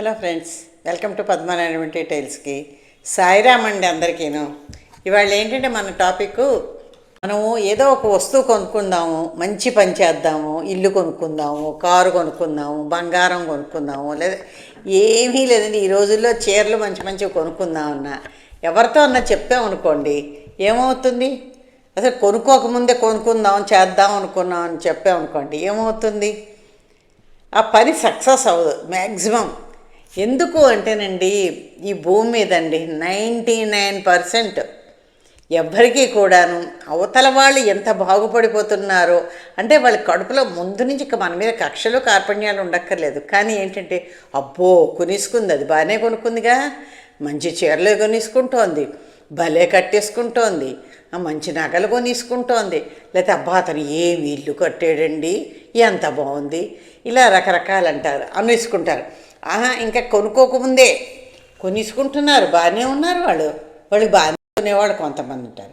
Hello friends welcome to Padmanarayana టైల్స్కి. Sairam అండి అందరికీను. ఇవాళ ఏంటంటే మన టాపిక్ మనము ఏదో ఒక వస్తువు కొనుక్కుందాము మంచి పని చేద్దాము ఇల్లు కొనుక్కుందాము కారు కొనుక్కుందాము బంగారం కొనుక్కుందాము లేదా ఏమీ లేదండి ఈ రోజుల్లో చీరలు మంచి మంచివి కొనుక్కుందామన్నా. ఎవరితో అన్నా చెప్పామనుకోండి ఏమవుతుంది? అసలు కొనుక్కోకముందే కొనుక్కుందాం చేద్దాం అనుకున్నాం అని చెప్పామనుకోండి ఏమవుతుంది? ఆ పని సక్సెస్ అవ్వదు మ్యాక్సిమం ఎందుకు అంటేనండి ఈ భూమి మీదండి నైంటీ నైన్ పర్సెంట్ ఎవ్వరికీ కూడాను అవతల వాళ్ళు ఎంత బాగుపడిపోతున్నారో అంటే వాళ్ళ కడుపులో ముందు నుంచి ఇక మన మీద కక్షలు కార్పణ్యాలు ఉండక్కర్లేదు. కానీ ఏంటంటే అబ్బో కొనిసుకుంది అది బాగానే కొనుక్కుందిగా. మంచి చీరలు కొనిసుకుంటోంది భలే కట్టేసుకుంటోంది మంచి నగలు కొనిసుకుంటోంది. లేకపోతే అబ్బా అతను ఏమి ఇల్లు కట్టాడండి ఎంత బాగుంది ఇలా రకరకాలు అంటారు అనేసుకుంటారు. ఆహా ఇంకా కొనుక్కోకముందే కొనిసుకుంటున్నారు బాగానే ఉన్నారు వాళ్ళు. వాళ్ళు బాగానే కొనేవాళ్ళు కొంతమంది ఉంటారు.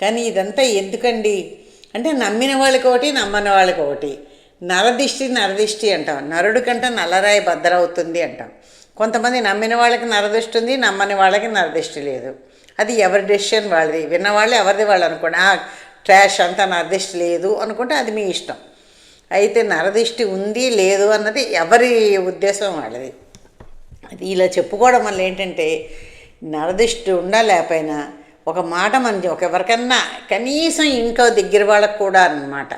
కానీ ఇదంతా ఎందుకండి? అంటే నమ్మిన వాళ్ళకి ఒకటి నమ్మని వాళ్ళకి ఒకటి. నరదిష్టి నరదిష్టి అంటాం. నరుడి కంటే నల్లరాయి భద్రవుతుంది అంటాం. కొంతమంది నమ్మిన వాళ్ళకి నరదిష్టి ఉంది నమ్మని వాళ్ళకి నరదిష్టి లేదు. అది ఎవరి డెసిషన్ వాళ్ళది? విన్నవాళ్ళు ఎవరిది వాళ్ళు అనుకోండి. ఆ ట్రాష్ అంతా నరదిష్టి లేదు అనుకుంటే అది మీ ఇష్టం. అయితే నరదిష్టి ఉంది లేదు అన్నది ఎవరి ఉద్దేశం వాళ్ళది. అది ఇలా చెప్పుకోవడం వల్ల ఏంటంటే నరదిష్టి ఉండా లేకపోయినా ఒక మాట మన ఒక ఎవరికన్నా కనీసం ఇంట్లో దగ్గర వాళ్ళకు కూడా అన్నమాట.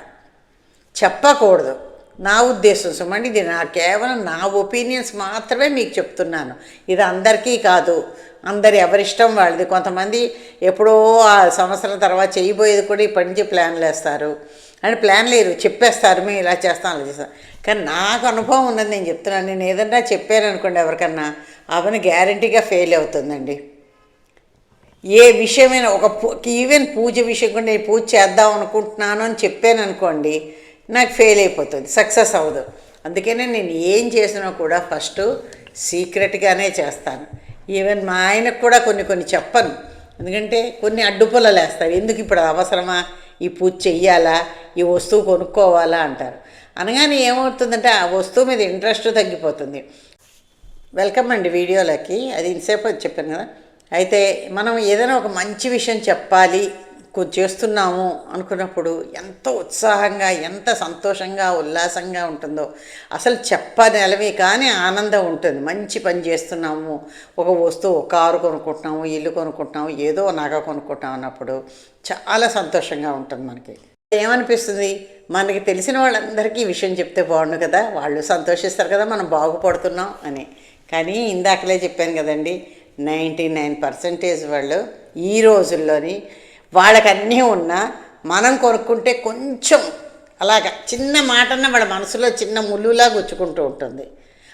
చెప్పకూడదు. నా ఉద్దేశం సుమండి ఇది నా కేవలం నా ఒపీనియన్స్ మాత్రమే మీకు చెప్తున్నాను. ఇది అందరికీ కాదు. అందరు ఎవరిష్టం వాళ్ళది. కొంతమంది ఎప్పుడో ఆ సంవత్సరం తర్వాత చేయబోయేది కూడా ఇప్పటి నుంచి ప్లాన్లు వేస్తారు. అని ప్లాన్ లేరు చెప్పేస్తారు మేము ఇలా చేస్తాం అలా చేస్తాం. కానీ నాకు అనుభవం ఉన్నది నేను చెప్తున్నాను. నేను ఏదన్నా చెప్పాను అనుకోండి ఎవరికన్నా అవన్నీ గ్యారంటీగా ఫెయిల్ అవుతుందండి. ఏ విషయమైనా ఒక ఈవెన్ పూజ విషయం కూడా నేను పూజ చేద్దాం అనుకుంటున్నాను అని చెప్పాను అనుకోండి నాకు ఫెయిల్ అయిపోతుంది సక్సెస్ అవ్వదు. అందుకనే నేను ఏం చేసినా కూడా ఫస్ట్ సీక్రెట్గానే చేస్తాను. ఈవెన్ మా ఆయనకు కూడా కొన్ని కొన్ని చెప్పను. ఎందుకంటే కొన్ని అడ్డుపుల్లలు వేస్తారు ఎందుకు ఇప్పుడు అది అవసరమా? ఈ పూజ చెయ్యాలా? ఈ వస్తువు కొనుక్కోవాలా అంటారు. అనగానే ఏమవుతుందంటే ఆ వస్తువు మీద ఇంట్రెస్ట్ తగ్గిపోతుంది. వెల్కమ్ అండి వీడియోలకి. అది ఇంతసేపు చెప్పాను కదా. అయితే మనం ఏదైనా ఒక మంచి విషయం చెప్పాలి చేస్తున్నాము అనుకున్నప్పుడు ఎంతో ఉత్సాహంగా ఎంత సంతోషంగా ఉల్లాసంగా ఉంటుందో అసలు చెప్పనెలవి కానీ ఆనందం ఉంటుంది. మంచి పని చేస్తున్నాము ఒక వస్తువు ఒక కారు కొనుక్కుంటున్నాము ఇల్లు కొనుక్కుంటున్నాము ఏదో నగ కొనుక్కుంటాం అన్నప్పుడు చాలా సంతోషంగా ఉంటుంది మనకి. ఏమనిపిస్తుంది? మనకి తెలిసిన వాళ్ళందరికీ ఈ విషయం చెప్తే బాగుండు కదా. వాళ్ళు సంతోషిస్తారు కదా మనం బాగుపడుతున్నాం అని. కానీ ఇందాకలే చెప్పాను కదండి నైంటీ నైన్ పర్సెంటేజ్ వాళ్ళు ఈ రోజుల్లోని వాళ్ళకి అన్నీ ఉన్నా మనం కొనుక్కుంటే కొంచెం అలాగా చిన్న మాటన్న వాళ్ళ మనసులో చిన్న ముళ్ళులా గుచ్చుకుంటూ ఉంటుంది.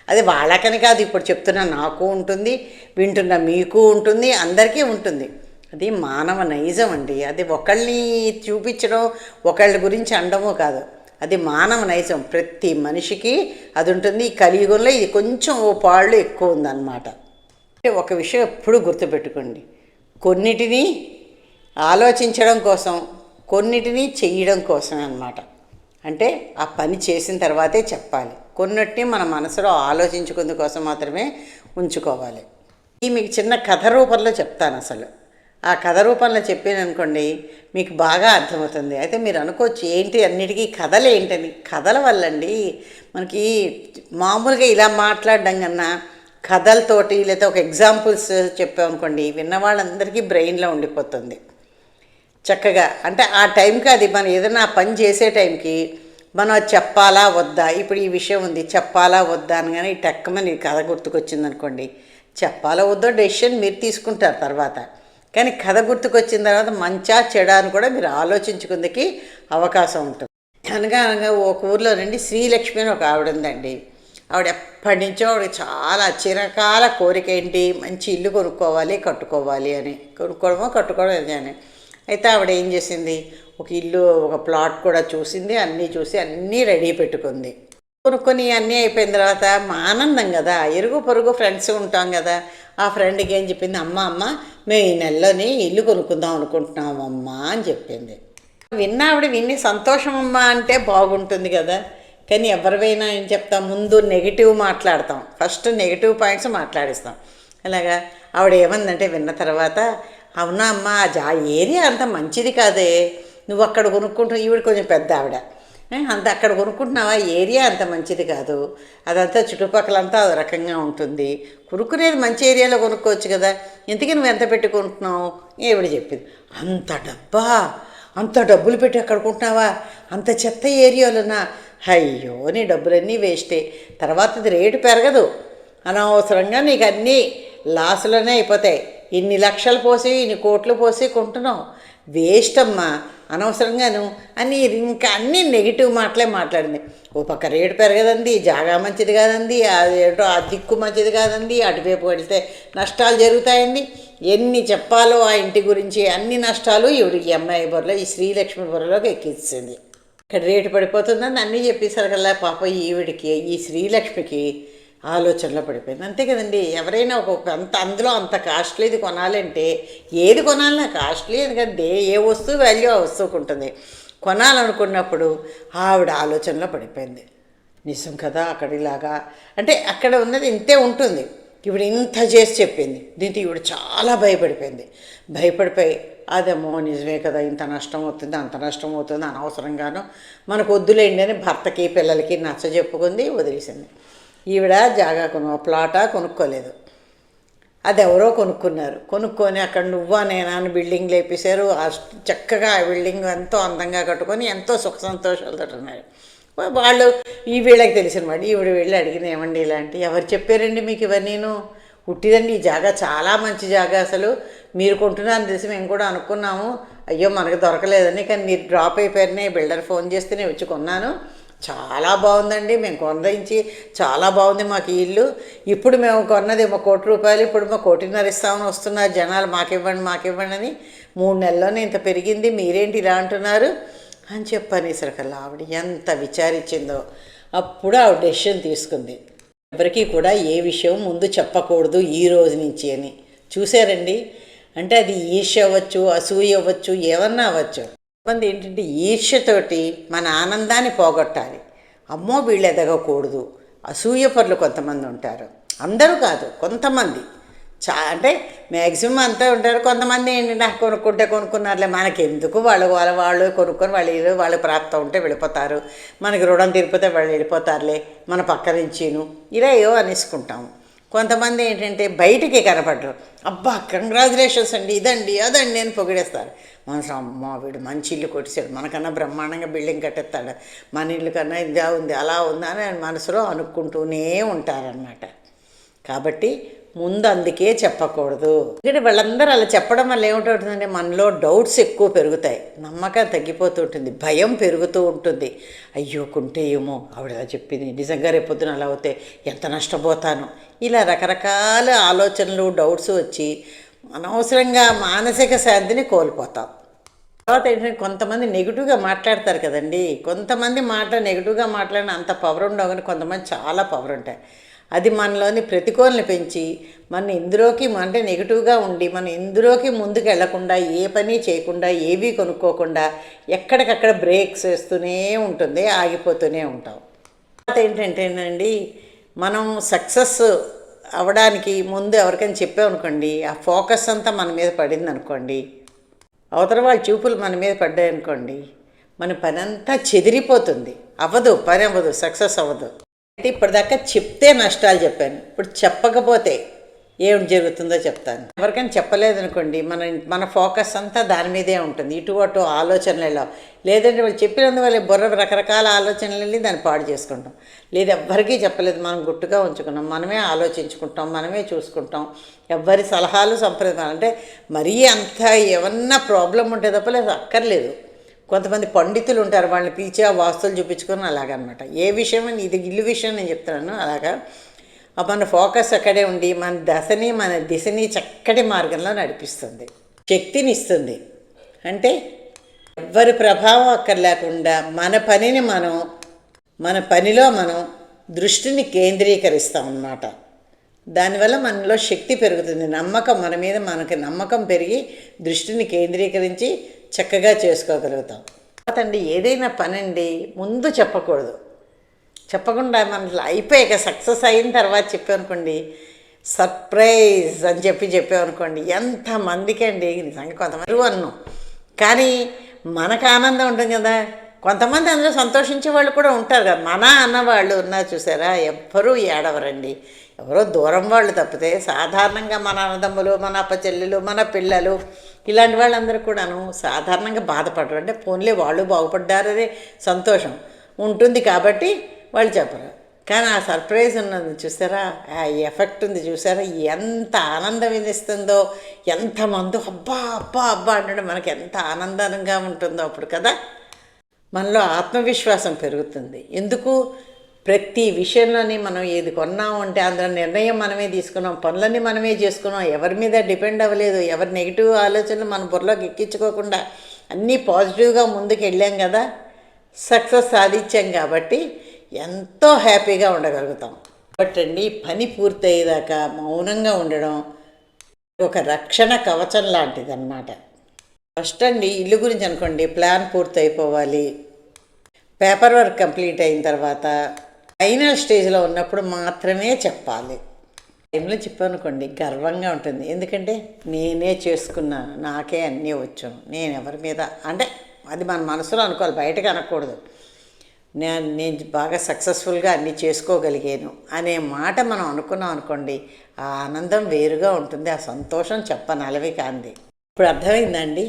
అది వాళ్ళకని కాదు ఇప్పుడు చెప్తున్నా నాకు ఉంటుంది వింటున్న మీకు ఉంటుంది అందరికీ ఉంటుంది. అది మానవ నైజం అండి. అది ఒకళ్ళని చూపించడం ఒకళ్ళ గురించి అనడమో కాదు. అది మానవ నైజం. ప్రతి మనిషికి అది ఉంటుంది. ఈ కలియుగంలో ఇది కొంచెం ఓ పాళ్ళు ఎక్కువ ఉందన్నమాట. అంటే ఒక విషయం ఎప్పుడు గుర్తుపెట్టుకోండి. కొన్నిటిని ఆలోచించడం కోసం కొన్నిటిని చేయడం కోసం అన్నమాట. అంటే ఆ పని చేసిన తర్వాతే చెప్పాలి. కొన్నిటిని మన మనసులో ఆలోచించుకుందు కోసం మాత్రమే ఉంచుకోవాలి. ఇది మీకు చిన్న కథ రూపంలో చెప్తాను అసలు. ఆ కథ రూపంలో చెప్పాను అనుకోండి మీకు బాగా అర్థమవుతుంది. అయితే మీరు అనుకోవచ్చు ఏంటి అన్నిటికీ కథలు ఏంటని? కథల వల్లండి మనకి మామూలుగా ఇలా మాట్లాడడం కన్నా కథలతోటి లేదా ఒక ఎగ్జాంపుల్స్ చెప్పామనుకోండి విన్న వాళ్ళందరికీ బ్రెయిన్లో ఉండిపోతుంది. చక్కగా అంటే ఆ టైంకి అది మనం ఏదైనా పని చేసే టైంకి మనం అది చెప్పాలా వద్దా? ఇప్పుడు ఈ విషయం ఉంది చెప్పాలా వద్దా అని ఈ టక్కమని కథ గుర్తుకొచ్చింది అనుకోండి చెప్పాలా వద్దో డెసిషన్ మీరు తీసుకుంటారు తర్వాత. కానీ కథ గుర్తుకొచ్చిన తర్వాత మంచా చెడా అని కూడా మీరు ఆలోచించుకుందికి అవకాశం ఉంటుంది. అనగా అనగా ఒక ఊర్లో నుండి శ్రీలక్ష్మి అని ఒక ఆవిడ ఉందండి. ఆవిడ ఎప్పటి నుంచో ఆవిడ చాలా చిరకాల కోరిక ఏంటి? మంచి ఇల్లు కొనుక్కోవాలి కట్టుకోవాలి అని. కొనుక్కోవడమో కట్టుకోవడం అని. అయితే ఆవిడ ఏం చేసింది? ఒక ఇల్లు ఒక ప్లాట్ కూడా చూసింది అన్నీ చూసి అన్నీ రెడీ పెట్టుకుంది. కొనుక్కొని అన్నీ అయిపోయిన తర్వాత మా ఆనందం కదా. ఇరుగు పొరుగు ఫ్రెండ్స్ ఉంటాం కదా. ఆ ఫ్రెండ్కి ఏం చెప్పింది? అమ్మ అమ్మ మేము ఈ నెలలోని ఇల్లు కొనుక్కుందాం అనుకుంటున్నాం అమ్మా అని చెప్పింది. విన్నావిడ విన్ని విని సంతోషం అమ్మా అంటే బాగుంటుంది కదా. కానీ ఎవరివైనా ఏం చెప్తాం? ముందు నెగిటివ్ మాట్లాడతాం. ఫస్ట్ నెగిటివ్ పాయింట్స్ మాట్లాడిస్తాం. అలాగా ఆవిడ ఏమందంటే విన్న తర్వాత అవునా అమ్మా ఆ జా ఏరియా అంత మంచిది కాదే. నువ్వు అక్కడ కొనుక్కుంటూ ఈవిడ కొంచెం పెద్ద ఆవిడ. అంత అక్కడ కొనుక్కుంటున్నావా? ఏరియా అంత మంచిది కాదు. అదంతా చుట్టుపక్కలంతా ఒక రకంగా ఉంటుంది. కొనుక్కునేది మంచి ఏరియాలో కొనుక్కోవచ్చు కదా. ఇంతకీ నువ్వు ఎంత పెట్టి కొంటున్నావు చెప్పింది. అంత డబ్బా? అంత డబ్బులు పెట్టి అక్కడ కొంటున్నావా అంత చెత్త ఏరియాలోనా? అయ్యో నీ డబ్బులన్నీ వేస్టే. తర్వాత అది రేటు పెరగదు. అనవసరంగా నీకు అన్నీ లాస్లోనే అయిపోతాయి. ఇన్ని లక్షలు పోసి ఇన్ని కోట్లు పోసి కొంటున్నావు. వేస్ట్ అమ్మా అనవసరంగాను. అని ఇంకా అన్ని నెగిటివ్ మాటలే మాట్లాడింది. ఓ పక్క రేటు పెరగదండి జాగా మంచిది కాదండి అదేంటో ఆ దిక్కు మంచిది కాదండి అటువైపు వెళితే నష్టాలు జరుగుతాయండి. ఎన్ని చెప్పాలో ఆ ఇంటి గురించి అన్ని నష్టాలు ఈవిడ ఈ అమ్మాయి బుర్రలో ఈ శ్రీలక్ష్మి బుర్రలోకి ఎక్కించింది ఇక్కడ రేటు పడిపోతుందని అన్నీ చెప్పేసరికల్లా పాప ఈవిడికి ఈ శ్రీలక్ష్మికి ఆలోచనలో పడిపోయింది. అంతే కదండి ఎవరైనా ఒక అంత అందులో అంత కాస్ట్లీది కొనాలంటే ఏది కొనాలన్నా కాస్ట్లీ ఎందుకంటే ఏ వస్తువు వాల్యూ ఆ వస్తువుకు ఉంటుంది. కొనాలనుకున్నప్పుడు ఆవిడ ఆలోచనలో పడిపోయింది. నిజం కదా అక్కడ ఇలాగా. అంటే అక్కడ ఉన్నది ఇంతే ఉంటుంది. ఇప్పుడు ఇంత చేసి చెప్పింది. దీంతో ఈవిడ చాలా భయపడిపోయింది. భయపడిపోయి అదేమో నిజమే కదా ఇంత నష్టం అవుతుంది అంత నష్టం అవుతుంది అనవసరంగాను మనకు వద్దులేండి అని భర్తకి పిల్లలకి నచ్చ చెప్పుకుంది వదిలేసింది. ఈవిడ జాగా కొను ప్లాటా కొనుక్కోలేదు. అది ఎవరో కొనుక్కున్నారు. కొనుక్కొని అక్కడ నువ్వా నేనా అని బిల్డింగ్ లేపేశారు. ఆ చక్కగా ఆ బిల్డింగ్ ఎంతో అందంగా కట్టుకొని ఎంతో సుఖ సంతోషాలతో ఉన్నారు. వాళ్ళు ఈ వీళ్ళకి తెలిసినమాట ఈవిడ వెళ్ళి అడిగిన ఏమండి ఇలాంటి ఎవరు చెప్పారండి మీకు ఇవన్నీను? పుట్టిదండి ఈ జాగా చాలా మంచి జాగా అసలు. మీరు కొంటున్నారని తెలిసి మేము కూడా అనుకున్నాము. అయ్యో మనకు దొరకలేదని కానీ మీరు డ్రాప్ అయిపోయారని బిల్డర్ ఫోన్ చేస్తే నేను వచ్చి కొన్నాను. చాలా బాగుందండి. మేము కొనరించి చాలా బాగుంది మాకు ఈ ఇల్లు. ఇప్పుడు మేము కొన్నది ఒక కోటి రూపాయలు ఇప్పుడు మా కోటిన్నర ఇస్తామని వస్తున్నారు. జనాలు మాకివ్వండి మాకివ్వండి అని మూడు నెలల్లోనే ఇంత పెరిగింది. మీరేంటి ఇలా అంటున్నారు? అని చెప్పనేసరికల్లా ఆవిడ ఎంత విచారించిందో. అప్పుడు ఆవిడ డెసిషన్ తీసుకుంది. ఎవరికి కూడా ఏ విషయం ముందు చెప్పకూడదు ఈ రోజు నుంచి అని. చూసారండి అంటే అది ఈర్ష్య అవ్వచ్చు అసూయ అవ్వచ్చు ఏమన్నా అవ్వచ్చు. కొంతమంది ఏంటంటే ఈర్ష్యతోటి మన ఆనందాన్ని పోగొట్టాలి. అమ్మో వీళ్ళు ఎదగకూడదు. అసూయపరులు కొంతమంది ఉంటారు. అందరూ కాదు కొంతమంది. చా అంటే మ్యాక్సిమం అంతా ఉంటారు. కొంతమంది ఏంటంటే కొనుక్కుంటే కొనుక్కున్నారులే మనకెందుకు? వాళ్ళు వాళ్ళ వాళ్ళు కొనుక్కొని వాళ్ళు వాళ్ళు ప్రాప్తం ఉంటే వెళ్ళిపోతారు. మనకి రుణం తీరిపోతే వాళ్ళు వెళ్ళిపోతారులే మన పక్క నుంచిను. ఇలా ఏవో అనేసుకుంటాము. కొంతమంది ఏంటంటే బయటికి కనపడరు. అబ్బా కంగ్రాచులేషన్స్ అండి ఇదండి అదండి అని పొగిడేస్తారు. మనసు అమ్మ వీడు మంచి ఇల్లు కొట్టేశాడు మనకన్నా బ్రహ్మాండంగా బిల్డింగ్ కట్టేస్తాడు. మన ఇల్లు కన్నా ఇదా ఉంది అలా ఉందా అని మనసులో అనుకుంటూనే ఉంటారన్నమాట. కాబట్టి ముందు అందుకే చెప్పకూడదు. ఎందుకంటే వాళ్ళందరూ అలా చెప్పడం వల్ల ఏమిటంటుందంటే మనలో డౌట్స్ ఎక్కువ పెరుగుతాయి. నమ్మకం తగ్గిపోతూ ఉంటుంది. భయం పెరుగుతూ ఉంటుంది. అయ్యో కుంటే ఏమో ఆవిడ అలా చెప్పింది. నిజంగా రేపొద్దున అలా అవుతే ఎంత నష్టపోతాను? ఇలా రకరకాల ఆలోచనలు డౌట్స్ వచ్చి అనవసరంగా మానసిక శాంతిని కోల్పోతాం. తర్వాత ఏంటంటే కొంతమంది నెగిటివ్గా మాట్లాడతారు కదండి. కొంతమంది మాట నెగిటివ్గా మాట్లాడిన అంత పవర్ ఉండవు. కానీ కొంతమంది చాలా పవర్ ఉంటాయి. అది మనలోని ప్రతికూలని పెంచి మన ఇందులోకి అంటే నెగిటివ్గా ఉండి మనం ఇందులోకి ముందుకు వెళ్ళకుండా ఏ పని చేయకుండా ఏవి కొనుక్కోకుండా ఎక్కడికక్కడ బ్రేక్స్ వేస్తూనే ఉంటుంది ఆగిపోతూనే ఉంటాం. తర్వాత ఏంటంటేనండి మనం సక్సెస్ అవడానికి ముందు ఎవరికైనా చెప్పామనుకోండి ఆ ఫోకస్ అంతా మన మీద పడింది అనుకోండి అవతల వాళ్ళ చూపులు మన మీద పడ్డాయి అనుకోండి మన పని అంతా చెదిరిపోతుంది. అవ్వదు పని అవ్వదు సక్సెస్ అవ్వదు. అంటే ఇప్పటిదాకా చెప్తే నష్టాలు చెప్పాను. ఇప్పుడు చెప్పకపోతే ఏం జరుగుతుందో చెప్తాను. ఎవరికైనా చెప్పలేదనుకోండి మన మన ఫోకస్ అంతా దాని మీదే ఉంటుంది. ఇటు అటు ఆలోచనలలో లేదంటే వాళ్ళు చెప్పినందువల్ల బుర్ర రకరకాల ఆలోచనలు వెళ్ళి దాన్ని పాడు చేసుకుంటాం. లేదు ఎవ్వరికీ చెప్పలేదు. మనం గుట్టుగా ఉంచుకున్నాం. మనమే ఆలోచించుకుంటాం. మనమే చూసుకుంటాం. ఎవ్వరి సలహాలు సంప్రదించాలంటే అంటే మరీ అంత ఏమన్నా ప్రాబ్లం ఉంటే తప్ప లేదు అక్కర్లేదు. కొంతమంది పండితులు ఉంటారు వాళ్ళని పిలిచి ఆ వాస్తులు చూపించుకొని అలాగనమాట. ఏ విషయం అని ఇది ఇల్లు విషయం నేను చెప్తున్నాను అలాగా? ఆ మన ఫోకస్ అక్కడే ఉండి మన దశని మన దిశని చక్కటి మార్గంలో నడిపిస్తుంది శక్తిని ఇస్తుంది అంటే ఎవ్వరి ప్రభావం అక్కడ లేకుండా మన పనిని మనం మన పనిలో మనం దృష్టిని కేంద్రీకరిస్తాం అన్నమాట. దానివల్ల మనలో శక్తి పెరుగుతుంది నమ్మకం మన మీద మనకి నమ్మకం పెరిగి దృష్టిని కేంద్రీకరించి చక్కగా చేసుకోగలుగుతాం. అండి ఏదైనా పని అండి ముందు చెప్పకూడదు. చెప్పకుండా మన అయిపోయాక సక్సెస్ అయిన తర్వాత చెప్పామనుకోండి సర్ప్రైజ్ అని చెప్పి చెప్పామనుకోండి ఎంతమందికి అండి నిజంగా కొంతమంది అన్నాం. కానీ మనకు ఆనందం ఉంటుంది కదా. కొంతమంది అందులో సంతోషించే వాళ్ళు కూడా ఉంటారు కదా. మన అన్నవాళ్ళు ఉన్నారు చూసారా? ఎవ్వరూ ఏడవరండి. ఎవరో దూరం వాళ్ళు తప్పితే సాధారణంగా మన అన్నదమ్ములు మన అప్పచెల్లెలు మన పిల్లలు ఇలాంటి వాళ్ళందరూ కూడాను సాధారణంగా బాధపడరు. అంటే ఫోన్లే వాళ్ళు బాగుపడ్డారనే సంతోషం ఉంటుంది కాబట్టి వాళ్ళు చెప్పరు. కానీ ఆ సర్ప్రైజ్ ఉన్నది చూసారా? ఆ ఎఫెక్ట్ ఉంది చూసారా? ఎంత ఆనందం ఇస్తుందో ఎంతమంది అబ్బా అబ్బా అబ్బా అంటే మనకి ఎంత ఆనందంగా ఉంటుందో అప్పుడు కదా? మనలో ఆత్మవిశ్వాసం పెరుగుతుంది. ఎందుకు? ప్రతి విషయంలోని మనం ఏది కొన్నాం అంటే అందులో నిర్ణయం మనమే తీసుకున్నాం పనులన్నీ మనమే చేసుకున్నాం ఎవరి మీద డిపెండ్ అవ్వలేదు ఎవరి నెగిటివ్ ఆలోచనలు మన బుర్రలోకి ఎక్కించుకోకుండా అన్నీ పాజిటివ్గా ముందుకు వెళ్ళాం కదా సక్సెస్ సాధించాం కాబట్టి ఎంతో హ్యాపీగా ఉండగలుగుతాం. కాబట్టి అండి పని పూర్తయ్యేదాకా మౌనంగా ఉండడం ఒక రక్షణ కవచం లాంటిది అన్నమాట ఫస్ట్ అండి ఇల్లు గురించి అనుకోండి ప్లాన్ పూర్తయిపోవాలి పేపర్ వర్క్ కంప్లీట్ అయిన తర్వాత ఫైనల్ స్టేజ్లో ఉన్నప్పుడు మాత్రమే చెప్పాలి. టైంలో చెప్పానుకోండి గర్వంగా ఉంటుంది. ఎందుకంటే నేనే చేసుకున్నాను నాకే అన్నీ వచ్చు. నేను ఎవరి మీద అంటే అది మన మనసులో అనుకోవాలి బయటకు అనకూడదు. నేను నేను బాగా సక్సెస్ఫుల్గా అన్నీ చేసుకోగలిగాను అనే మాట మనం అనుకున్నాం అనుకోండి ఆ ఆనందం వేరుగా ఉంటుంది ఆ సంతోషం చెప్పనలవి కాంది. ఇప్పుడు అర్థమైందండి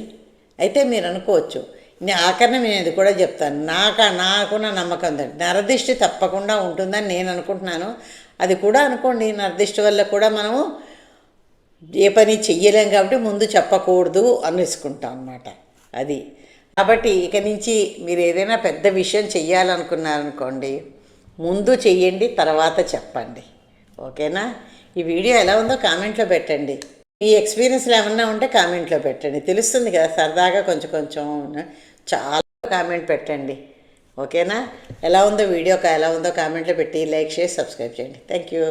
అయితే మీరు అనుకోవచ్చు నేను ఆఖరణ నేను ఇది కూడా చెప్తాను. నాకు నాకున్న నమ్మకం ఉందండి నరదిష్టి తప్పకుండా ఉంటుందని నేను అనుకుంటున్నాను. అది కూడా అనుకోండి నరదిష్టి వల్ల కూడా మనము ఏ పని చెయ్యలేం కాబట్టి ముందు చెప్పకూడదు అనేసుకుంటాం అనమాట అది. కాబట్టి ఇక నుంచి మీరు ఏదైనా పెద్ద విషయం చెయ్యాలనుకున్నారనుకోండి ముందు చెయ్యండి తర్వాత చెప్పండి. ఓకేనా? ఈ వీడియో ఎలా ఉందో కామెంట్లో పెట్టండి. ఈ ఎక్స్పీరియన్స్లు ఏమన్నా ఉంటే కామెంట్లో పెట్టండి. తెలుస్తుంది కదా సరదాగా కొంచెం కొంచెం చాలా కామెంట్ పెట్టండి. ఓకేనా ఎలా ఉందో వీడియో ఎలా ఉందో కామెంట్లో పెట్టి లైక్ చేసి సబ్స్క్రైబ్ చేయండి. Thank you